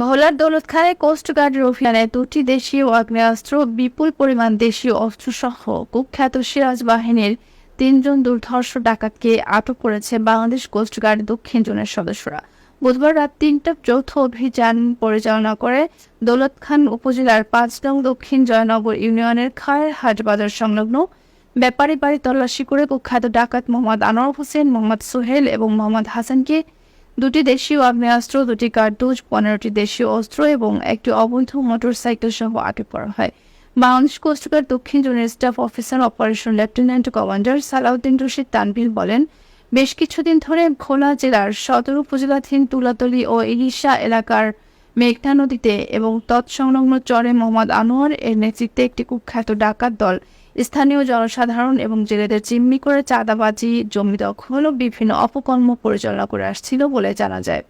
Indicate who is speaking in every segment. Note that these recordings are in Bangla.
Speaker 1: ভোলার দৌলতখায় কোস্টগার্ডের অভিযানে দুটি দেশীয় আগ্নেয়াস্ত্র বিপুল পরিমাণ দেশীয় অস্ত্রসহ কুখ্যাত সিরাজ বাহিনীর তিনজন দুর্ধর্ষ ডাকাতকে আটক করেছে বাংলাদেশ কোস্টগার্ড দক্ষিণ জোনের সদস্যরা। বুধবার রাত তিনটা যৌথ অভিযান পরিচালনা করে দৌলত খান উপজেলার পাঁচ নং দক্ষিণ জয়নগর ইউনিয়নের খায়ের হাট বাজার সংলগ্ন ব্যাপারী বাড়ি তল্লাশি করে কুখ্যাত ডাকাত মোহাম্মদ আনোয়ার হোসেন, মোহাম্মদ সোহেল এবং মোহাম্মদ হাসানকে দুটি দেশীয় আগ্নেয়াস্ত্র, দুটি কার্তুজ, পনেরোটি দেশীয় অস্ত্র এবং একটি অবৈধ মোটরসাইকেল সহ আটক করা হয়। বাংলাদেশ কোস্টগার্ড দক্ষিণ জোনের staff officer operation lieutenant commander Salauddin Rashid Tanvir বলেন, বেশ কিছুদিন ধরে ভোলা জেলার সদর উপজেলাধীন তুলাতলি ও ইরিশা এলাকার মেঘনা নদীতে এবং তৎসংলগ্ন চরে মোহাম্মদ আনোয়ার এর নেতৃত্বে একটি কুখ্যাত ডাকাত দল স্থানীয় জনসাধারণ এবং জেলেদের জিম্মি করে চাঁদাবাজি, জমি দখল ও বিভিন্ন অপকর্ম পরিচালনা করে আসছিল বলে জানা যায়।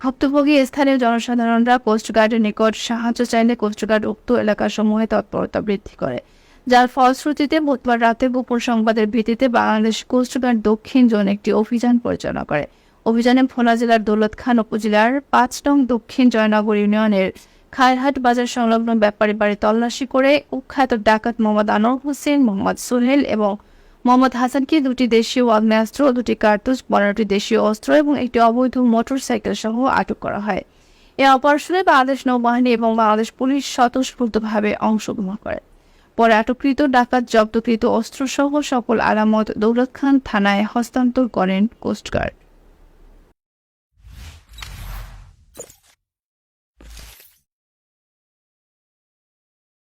Speaker 1: ভুক্তভোগী স্থানীয় জনসাধারণরা কোস্টগার্ডের নিকট সাহায্য চাইলে কোস্টগার্ড উক্ত এলাকাসমূহে তৎপরতা বৃদ্ধি করে। যার ফলশ্রুতিতে বুধবার রাতে গোপন সংবাদের ভিত্তিতে বাংলাদেশ কোস্টগার্ড দক্ষিণ জোন একটি অভিযান পরিচালনা করে। অভিযানে ভোলা জেলার দৌলত খান উপজেলার পাঁচ নং দক্ষিণ জয়নগর ইউনিয়নের খায়রহাট বাজার সংলগ্ন ব্যাপারী বাড়ি তল্লাশি করে কুখ্যাত ডাকাত মোহাম্মদ আনোয়ার হোসেন, মোহাম্মদ সোহেল এবং মোহাম্মদ হাসানকে দুটি দেশীয় আগ্নেয়াস্ত্র দুটি কার্তুজ পনেরোটি দেশীয় অস্ত্র এবং একটি অবৈধ মোটরসাইকেল সহ আটক করা হয়। এই অপারেশনে বাংলাদেশ নৌবাহিনী এবং বাংলাদেশ পুলিশ স্বতঃস্ফূর্তভাবে অংশগ্রহণ করে। পরে আটককৃত, ডাকাত জব্দকৃত অস্ত্রসহ সকল আলামত দৌলত খান থানায় হস্তান্তর করেন কোস্টগার্ড।